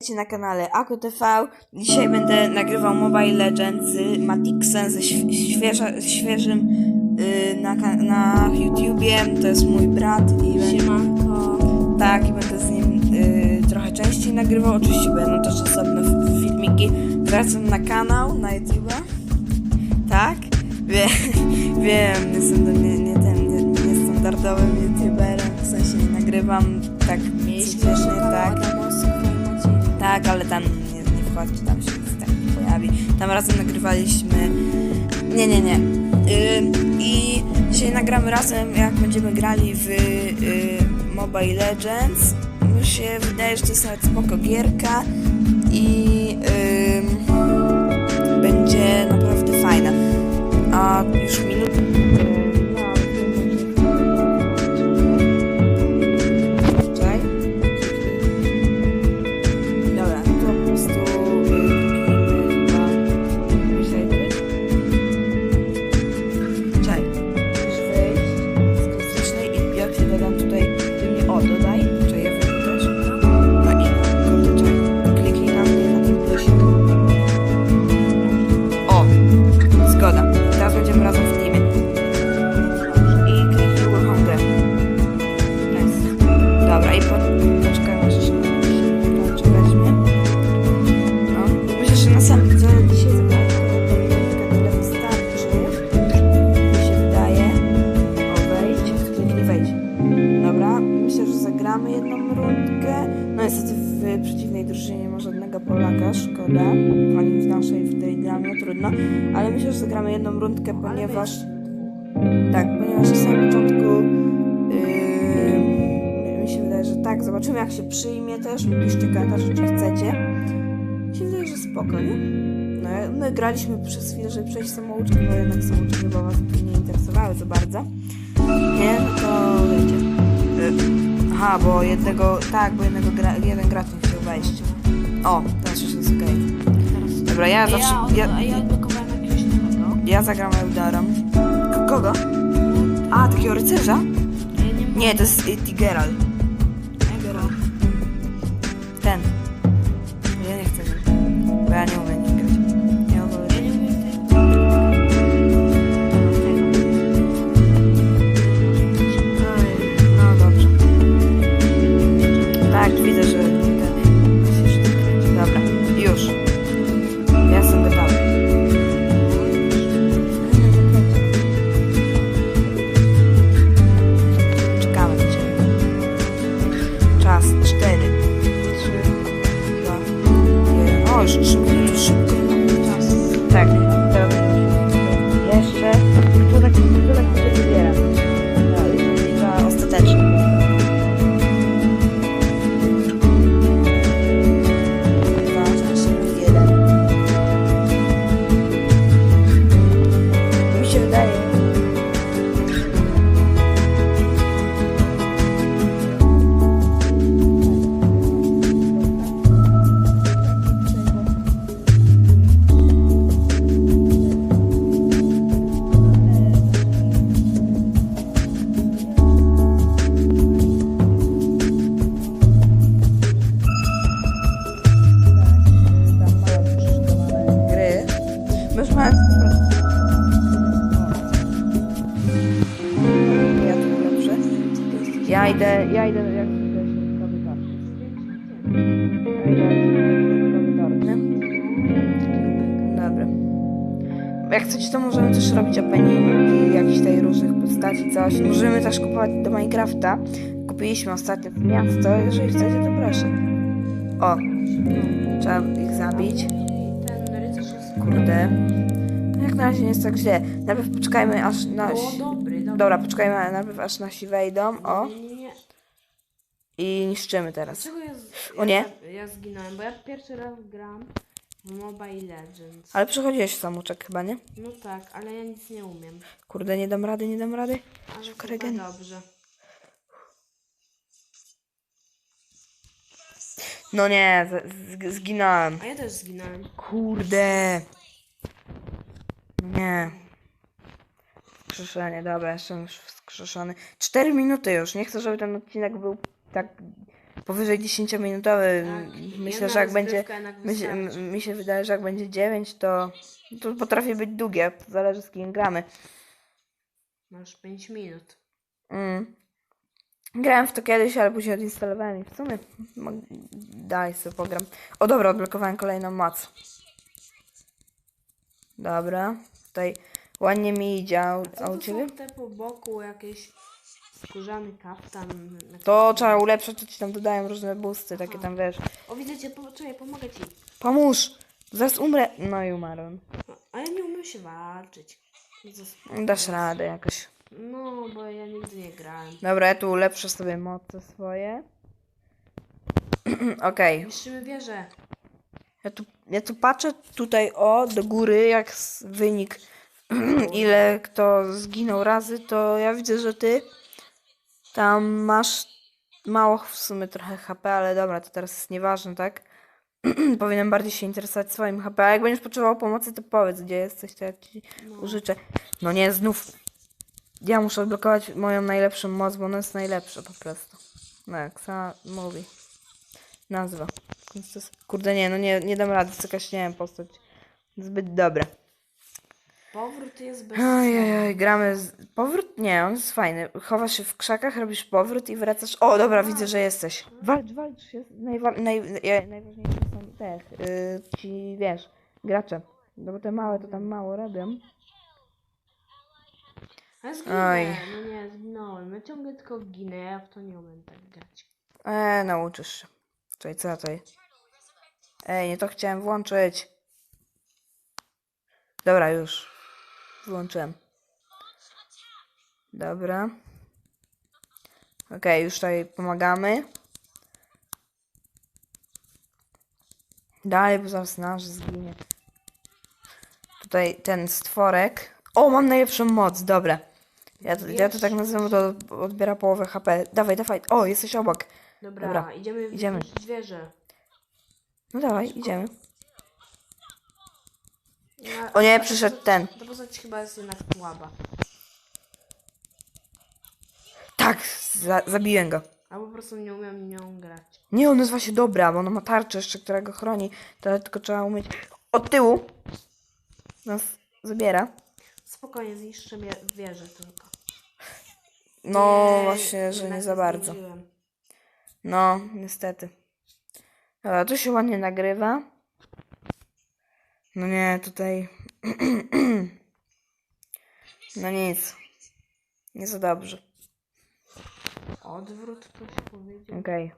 Witajcie na kanale AkoTV. Dzisiaj będę nagrywał Mobile Legends z Matixem ze św- świeża, świeżym y, na, na YouTubie. To jest mój brat i będę, Siemanko. tak, i będę z nim y, trochę częściej nagrywał. Oczywiście będą też osobne filmiki. Wracam na kanał na YouTube. Tak? Wiem, wiem, jestem to nie, nie ten, nie, niestandardowym YouTuberem. W sensie nagrywam tak codziennie, tak. Tak, ale tam nie, nie tam się nic tak nie pojawi. Tam razem nagrywaliśmy. Nie, nie, nie. Ym, I dzisiaj nagramy razem, jak będziemy grali w y, Mobile Legends. Mi się wydaje, że to jest nawet spoko gierka i ym, będzie naprawdę fajna. A już minut. Żadnego Polaka, szkoda. Ani w naszej, w tej dla mnie trudno. Ale myślę, że zagramy jedną rundkę, ponieważ... Tak, ponieważ na samym początku yy, mi się wydaje, że tak. Zobaczymy jak się przyjmie też. Piszcie komentarze, czy chcecie. Mi się wydaje, że spoko, nie? No, my graliśmy przez chwilę, żeby przejść samouczki, bo jednak samouczki chyba was nie interesowały za bardzo. Nie? No to wiecie. Y, Aha, bo jednego, tak, bo jednego gra, jeden gracz nie chciał wejść. O, teraz już jest okej. Dobra, ja zawsze, Ja, ja, ja, ja odblokowałem jakiegoś nowego. ja zagram Eudorem. K- Kogo? A, takiego rycerza? Ja nie mam Nie, to jest y, Tigeral. Ten. Ja nie chcę go. Bo ja nie umiem openingi jakichś tutaj różnych postaci, coś. Możemy też kupować do Minecrafta. Kupiliśmy ostatnio w miasto. Jeżeli chcecie, to proszę. O, trzeba ich zabić. Kurde. Jak na razie nie jest tak źle. Najpierw poczekajmy aż nasi... Dobra, poczekajmy najpierw aż nasi wejdą. O. I niszczymy teraz. O nie. Ja, zginąłem, bo ja pierwszy raz gram Mobile Legends. Ale przechodziłeś samuczek chyba, nie? No tak, ale ja nic nie umiem. Kurde, nie dam rady, nie dam rady. Ale Szybko regen. dobrze. No nie, z- z- zginąłem. A ja też zginąłem. Kurde. No nie. Skrzeszenie, dobra, jestem już skrzeszony. Cztery minuty już. Nie chcę, żeby ten odcinek był tak powyżej 10-minutowy. Tak, Myślę, że jak będzie. jednak Mi się, wydaje, że jak będzie 9, to, to potrafi być długie. Zależy z kim gramy. Masz 5 minut. Mm. Grałem w to kiedyś, ale później odinstalowałem i w sumie daj sobie pogram. O dobra, odblokowałem kolejną moc. Dobra, tutaj ładnie mi idzie, a, u- a u ciebie? te po boku jakieś skórzany kaftan? na To trzeba ulepszać, to ci tam dodają różne boosty, takie tam wiesz. O widzę cię, poczekaj, pomogę ci. Pomóż! Zaraz umrę. No i umarłem. No, a ja nie umiem się walczyć. Zas- Dasz radę jakoś. No, bo ja nigdy nie grałem. Dobra, ja tu ulepszę sobie moce swoje. Okej. Niszczymy wieżę. Ja tu, ja tu patrzę tutaj o do góry, jak s- wynik, ile kto zginął razy, to ja widzę, że ty tam masz mało w sumie trochę HP, ale dobra, to teraz jest nieważne, tak? Powinienem bardziej się interesować swoim HP, a jak będziesz potrzebował pomocy, to powiedz, gdzie jesteś, to ja ci użyczę. No nie, znów. Ja muszę odblokować moją najlepszą moc, bo ona jest najlepsza po prostu. No jak sama mówi. Nazwa. Kurde nie, no nie, nie dam rady, to jest jakaś, nie wiem, postać zbyt dobra. Powrót jest bez Ojej, gramy z... Powrót? Nie, on jest fajny. Chowasz się w krzakach, robisz powrót i wracasz. O, dobra, widzę, że jesteś. Walcz, walcz. Jest najwa... naj... Najważniejsze są te, yy, ci, wiesz, gracze. No bo te małe to tam mało robią. A zginę. Oj. No nie, zginąłem. Ja ciągle tylko ginę, ja w to nie umiem tak grać. E, nauczysz się. Czekaj, co jest? Ej, nie to chciałem włączyć. Dobra, już. Włączyłem. Dobra. Okej, już tutaj pomagamy. Dalej, bo zaraz nasz zginie. Tutaj ten stworek. O, mam najlepszą moc, dobra. Ja to, ja to tak nazywam, bo to odbiera połowę HP. Dawaj, dawaj. O, jesteś obok. Dobra, Dobra, idziemy idziemy. wieżę. No dawaj, idziemy. Ja, O nie, przyszedł ten. Ta postać chyba jest jednak słaba. Tak, za, zabiłem go. Albo po prostu nie umiem nią grać. Nie, on nazywa się dobra, bo ona ma tarczę jeszcze, która go chroni. To tylko trzeba umieć od tyłu. Nas zabiera. Spokojnie, zniszczę wie- wieżę tylko. No Nie, właśnie, że nie za bardzo. zdążyłem. No, niestety. Dobra, to się ładnie nagrywa. No nie, tutaj... no nic. Nie za dobrze. Odwrót ktoś powiedział. Okej.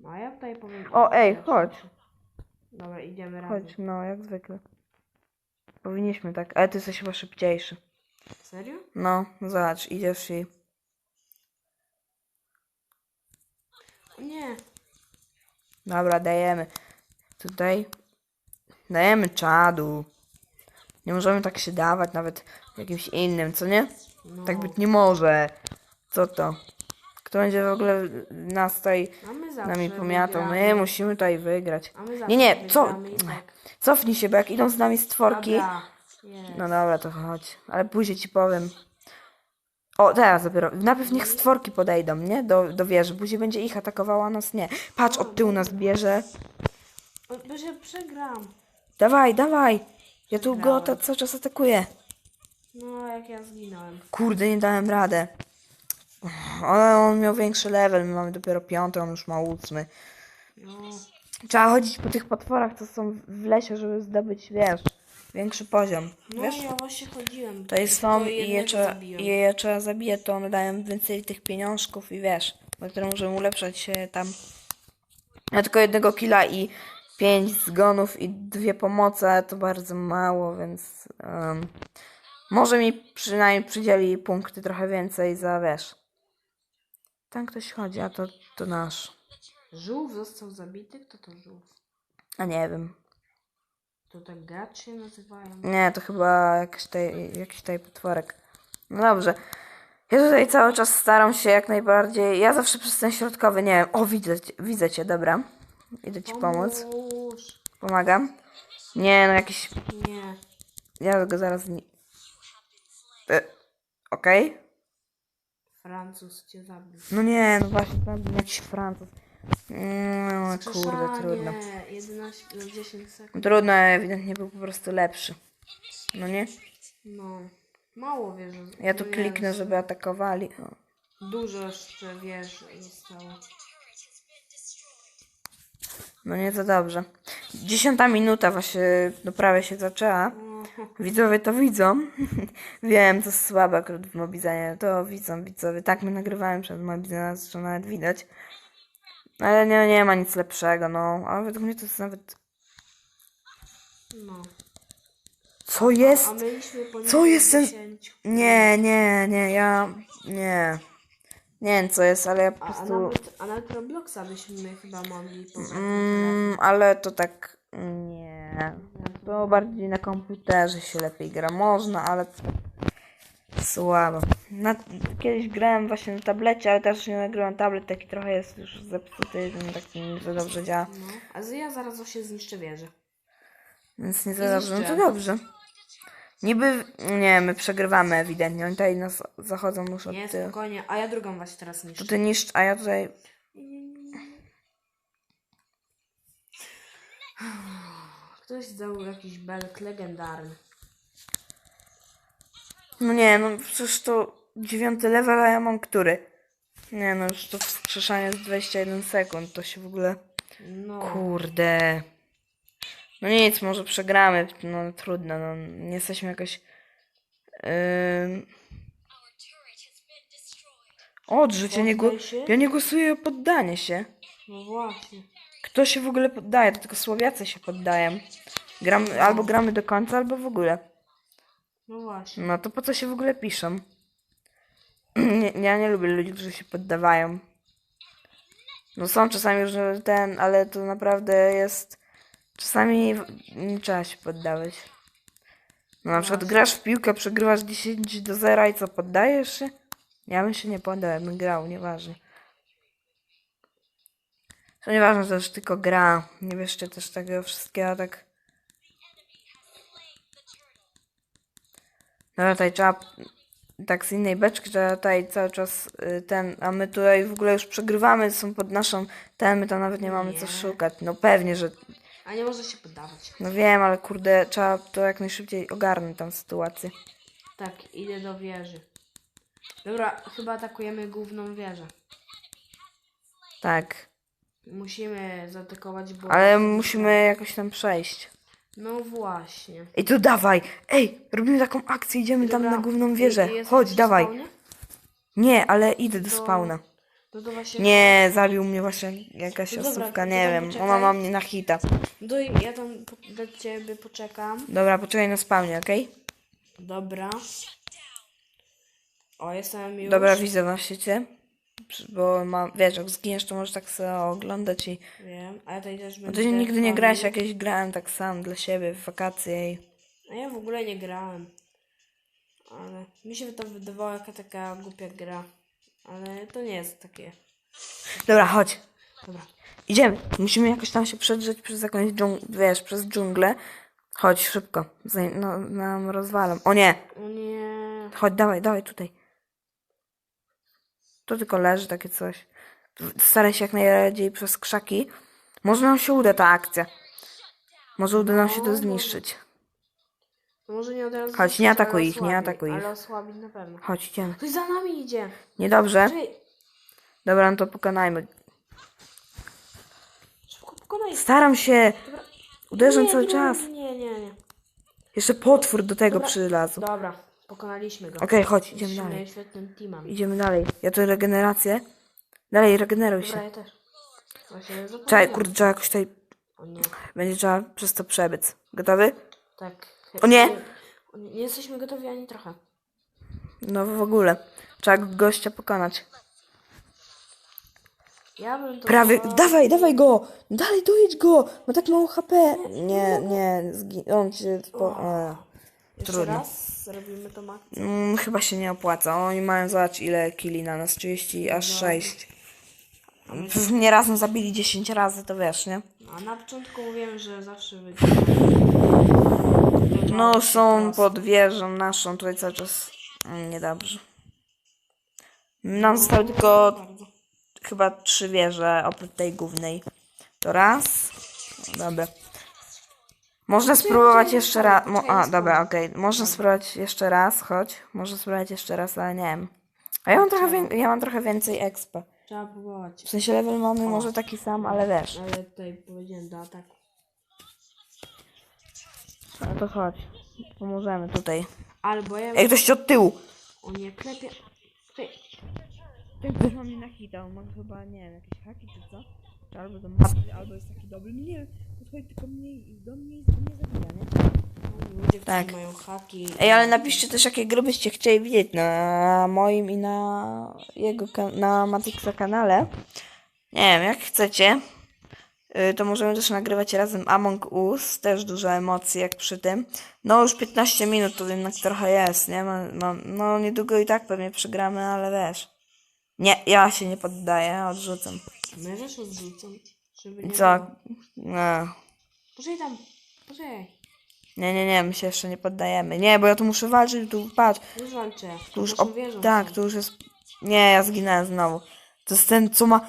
No a ja tutaj powiem. O, ej, chodź. Dobra, idziemy razem. Chodź, no, jak zwykle. Powinniśmy tak, ale ty jesteś chyba szybciejszy. Serio? No, zobacz, idziesz i... O nie. Dobra, dajemy. Tutaj dajemy czadu. Nie możemy tak się dawać nawet jakimś innym, co nie? No. Tak być nie może. Co to? Kto będzie w ogóle nas tutaj nami pomiatał? My wygramy. musimy tutaj wygrać. Nie, nie, co? Tak. Cofnij się, bo jak idą z nami stworki... Dobra. No dobra, to chodź. Ale później ci powiem. O, teraz dopiero. Najpierw niech stworki podejdą, nie? Do, do wieży. Później będzie ich atakowała, nas nie. Patrz, od tyłu nas bierze. Bo się przegram. Dawaj, dawaj. Ja tu go ta, cały czas atakuję. No, jak ja zginąłem. Kurde, nie dałem radę. Ale on miał większy level, my mamy dopiero piąty, on już ma ósmy. No. Trzeba chodzić po tych potworach, co są w lesie, żeby zdobyć, wiesz, większy poziom. No, Wiesz? ja właśnie chodziłem. To jest są Tylko i je jednego trzeba, zabiłem. i je trzeba zabijać, to one dają więcej tych pieniążków i wiesz, bo które możemy ulepszać się tam. Ja tylko jednego killa i pięć zgonów i dwie pomoce to bardzo mało, więc em, może mi przynajmniej przydzieli punkty trochę więcej za wiesz. Tam ktoś chodzi, a to, to nasz. Żółw został zabity? Kto to żółw? A nie wiem. To tak gracz się nazywają? Nie, to chyba jakiś tej, jakiś tej potworek. No dobrze. Ja tutaj cały czas staram się jak najbardziej. Ja zawsze przez ten środkowy, nie wiem. O, widzę, widzę cię, dobra. Idę ci pomóc. Pomóż. Pomagam. Nie, no jakiś. Nie. Ja go zaraz nie. E, Okej. Francuz cię zabił. No nie, no właśnie, tam był jakiś Francuz. Mm, kurde, trudno. 11 do 10 sekund. Trudno, ewidentnie był po prostu lepszy. No nie? No. Mało wieży. Ja tu no kliknę, żeby atakowali. O. Dużo jeszcze wież zostało. No nie to dobrze. Dziesiąta minuta właśnie no prawie się zaczęła. Widzowie to widzą. Wiem, to słabe akurat w Mobizanie. To widzą widzowie. Tak, my nagrywałem przed Mobizana, zresztą nawet widać. Ale nie, nie ma nic lepszego, no. A według mnie to jest nawet... no. Co jest? A poniżej Co jest ten- 10. Nie, nie, nie, ja... Nie. Nie wiem co jest, ale ja po A, a, prostu... nawet, a nawet Robloxa byśmy chyba mogli pobrać. Mm, ale to tak... Nie. To bardziej na komputerze się lepiej gra. Można, ale to tak słabo. Na, kiedyś grałem właśnie na tablecie, ale też nie nagrywam tablet, taki trochę jest już zepsuty, ten taki nie za dobrze działa. No. A z- ja zaraz właśnie zniszczę wieżę. Więc nie za I dobrze. No to zniszczyłem. dobrze. Niby, nie, my przegrywamy ewidentnie. Oni tutaj nas zachodzą już od Nie, tyłu. spokojnie. A ja drugą właśnie teraz niszczę. To ty niszcz, a ja tutaj... Ktoś dał jakiś belek legendarny. No nie, no przecież to dziewiąty level, a ja mam który? Nie no, już to wskrzeszanie jest 21 sekund, to się w ogóle... No. Kurde. No nic, może przegramy, no trudno, no nie jesteśmy jakoś... Yy... Odrzuć, ja nie, ja nie głosuję o poddanie się. No właśnie. Kto się w ogóle poddaje? To tylko Słowiacy się poddają. Gramy, albo gramy do końca, albo w ogóle. No właśnie. No to po co się w ogóle piszą? Nie, ja nie lubię ludzi, którzy się poddawają. No są czasami, że ten, ale to naprawdę jest... Czasami nie trzeba się poddawać. No na przykład grasz w piłkę, przegrywasz 10 do 0 i co, poddajesz się? Ja bym się nie poddał, ja bym grał, nieważne. To nieważne, to już tylko gra. Nie bierzcie też tego wszystkiego tak... No tutaj trzeba tak z innej beczki, trzeba tutaj cały czas y, ten, a my tutaj w ogóle już przegrywamy, są pod naszą ten, my tam nawet nie mamy co szukać. No pewnie, że A nie może się poddawać. no wiem, ale kurde, trzeba to jak najszybciej ogarnąć tą sytuację. Tak, idę do wieży. Dobra, chyba atakujemy główną wieżę. Tak, Musimy zaatakować, bo... ale musimy jakoś tam przejść. No właśnie. Ej, to dawaj! Ej, robimy taką akcję, idziemy tam Dobra, na główną i- wieżę. i jesteś Chodź, przy dawaj. spawnie? Nie, ale idę do To- spawna. No to właśnie... Nie, zabił mnie właśnie jakaś No to nie wiem. poczekaj. Ona ma mnie na hita. Do, ja tam po, do ciebie poczekam. Dobra, poczekaj na spawnie, okej? Dobra. O, jestem już. Dobra, widzę na. Przy- Bo mam, wiesz, jak zginiesz, to możesz tak sobie oglądać i... Wiem, a ja tutaj też No będę... ty nigdy nie grałeś, jakieś grałem tak sam dla siebie w wakacje i... A ja w ogóle nie grałem. Ale mi się to wydawało jaka taka głupia gra. Ale to nie jest takie. Dobra, chodź. Dobra. Idziemy. Musimy jakoś tam się przedrzeć przez jakąś dżung... wiesz, przez dżunglę. Chodź, szybko. Zaj- no, nam rozwalą. O nie! O nie. Chodź, dawaj, dawaj tutaj. To tylko leży takie coś. Staraj się jak najbardziej przez krzaki. Może nam się uda ta akcja. Może uda nam się to zniszczyć. No może nie od razu. Chodź, nie atakuj ale ich, nie atakuj ich. Ale osłabić na pewno. Chodź, idziemy. Ktoś za nami idzie. Niedobrze. Czekaj, Dobra, no to pokonajmy. szybko pokonaj. Staram się. Dobra. Uderzam Nie, cały nie, czas. Nie, nie, nie. Jeszcze potwór do tego Dobra. przylazł. Dobra, pokonaliśmy go. Okej, chodź, idziemy Jesteśmy dalej. świetnym teamem. Idziemy dalej. Ja tu regenerację. Dalej, regeneruj Dobra, się. ja też. Właśnie Czekaj, zapomniałem. kurde, trzeba jakoś tutaj. O nie. Będzie trzeba przez to przebyć. Gotowy? Tak. O nie! Nie, jesteśmy gotowi ani trochę. No w ogóle. Trzeba gościa pokonać. Ja bym to Prawie. Dawaj, dawaj go! Dalej, dojedź go! Ma tak mało HP. Nie, nie. Zgi- on się. Po... e. Jeszcze trudno. raz zrobimy to mak. Mm, chyba się nie opłaca. Oni mają zobacz ile kili na nas. 30 aż 6. Nie razem zabili 10 razy, to wiesz, nie? A na początku mówiłem, że zawsze wygramy. No są pod wieżą naszą, tutaj cały czas niedobrze. Nam zostały tylko chyba trzy wieże oprócz tej głównej. To raz. Dobra. Można spróbować jeszcze raz. Mo- a, dobra, okej. Można spróbować jeszcze raz, chodź. Można spróbować jeszcze raz, ale nie wiem. A ja mam trochę, ja mam trochę więcej expa. Trzeba próbować. W sensie level mamy może taki sam, ale wiesz. Ale tutaj powiedziałem do ataku. No to chodź. Pomożemy tutaj. Albo ja... Ej, ktoś od tyłu. O nie, klepie... Ty, Tak wyszło mi na hita, on ma chyba, nie wiem, jakieś haki czy co? Czy albo do mapy, albo jest taki dobry. Nie wiem, podchodzi tylko mnie i do mnie i mnie zabija, nie? ludzie, Tak. mają haki... Ej, ale napiszcie też, jakie gry byście chcieli widzieć na moim i na jego, na Matixa kanale. Nie wiem, jak chcecie, to możemy też nagrywać razem Among Us, też dużo emocji jak przy tym. No już 15 minut to jednak trochę jest, nie? Mam, mam, no niedługo i tak pewnie przegramy, ale wiesz. Nie, ja się nie poddaję, odrzucam. My też odrzucam, żeby nie co? było. No. Poczekaj tam, poczekaj. Nie, nie, nie, my się jeszcze nie poddajemy. Nie, bo ja tu muszę walczyć, tu patrz. Już walczę. Tu już, tak, tu już jest... Nie, ja zginąłem znowu. To jest ten, co ma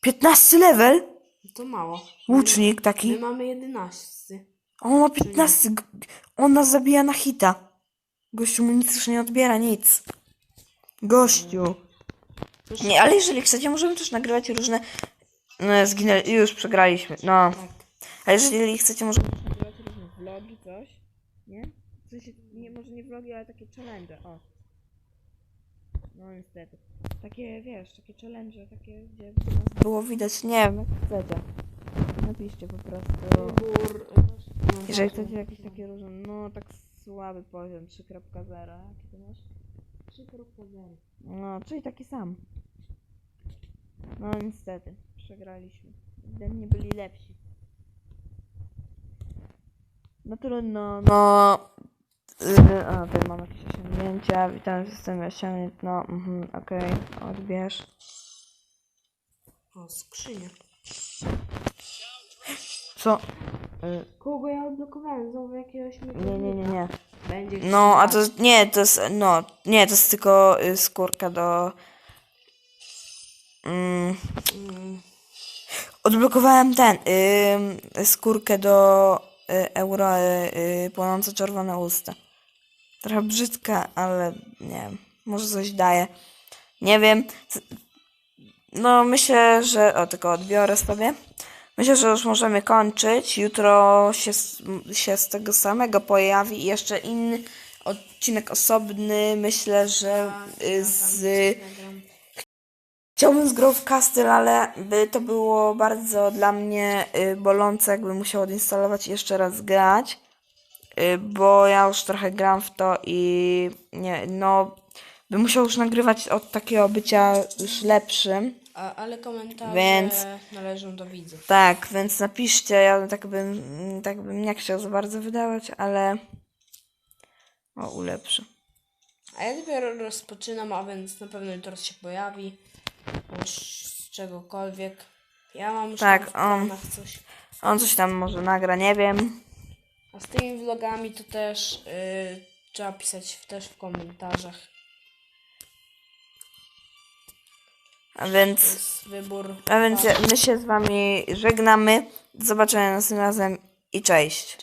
15 level? To mało. Łucznik My taki. mamy 11. A On ma 15. g- On nas zabija na hita. Gościu mu nic już nie odbiera, nic. Gościu. Nie, ale jeżeli chcecie, możemy też nagrywać różne... No, zginęli, już przegraliśmy, no. Tak. A jeżeli chcecie, możemy też nagrywać różne vlogi, coś. Nie? W sensie, nie, może nie vlogi, ale takie challenge, o. No niestety. Takie, wiesz, takie challenge, takie, gdzie by nas było widać, nie wiem, jak chcecie. Napiszcie po prostu. Wybór... Jeżeli chcecie jakieś takie różne, no tak słaby poziom, 3.0, jaki ty masz? 3.0. No, czyli taki sam. No niestety, przegraliśmy. Ewidentnie byli lepsi. No trudno, no... A, tutaj mam jakieś osiągnięcia. Witam w systemie osiągnięć. No, mhm, okej, odbierz. O, skrzynia. Co? Yy, Kogo ja odblokowałem? Znowu jakiegoś nie, nie, nie, nie. Będzie No, a to nie, to jest, no, nie, to jest tylko y, skórka do... Mm, Mm, Odblokowałem ten, ym, skórkę do y, euro, y, y, płonące czerwone usta. Trochę brzydka, ale nie wiem, może coś daje. Nie wiem. No myślę, że... O, tylko odbiorę sobie. Myślę, że już możemy kończyć. Jutro się, się z tego samego pojawi jeszcze inny odcinek osobny. Myślę, że y, z... Chciałbym z Grove Castle, ale by to było bardzo dla mnie y, bolące, jakbym musiał odinstalować i jeszcze raz grać, bo ja już trochę gram w to i nie, no, bym musiał już nagrywać od takiego bycia już lepszym. A, ale komentarze Więc- należą do widzów. Tak, więc napiszcie, ja tak bym, tak bym nie chciał za bardzo wydawać, ale o, ulepszę. A ja dopiero rozpoczynam, a więc na pewno jutro się pojawi. Bądź z czegokolwiek. Ja mam już Tak, on- coś. On coś tam może nagra, nie wiem. A z tymi vlogami to też y, trzeba pisać w, też w komentarzach. A więc... jest wybór. A więc my się z wami żegnamy. Do zobaczenia następnym razem i cześć.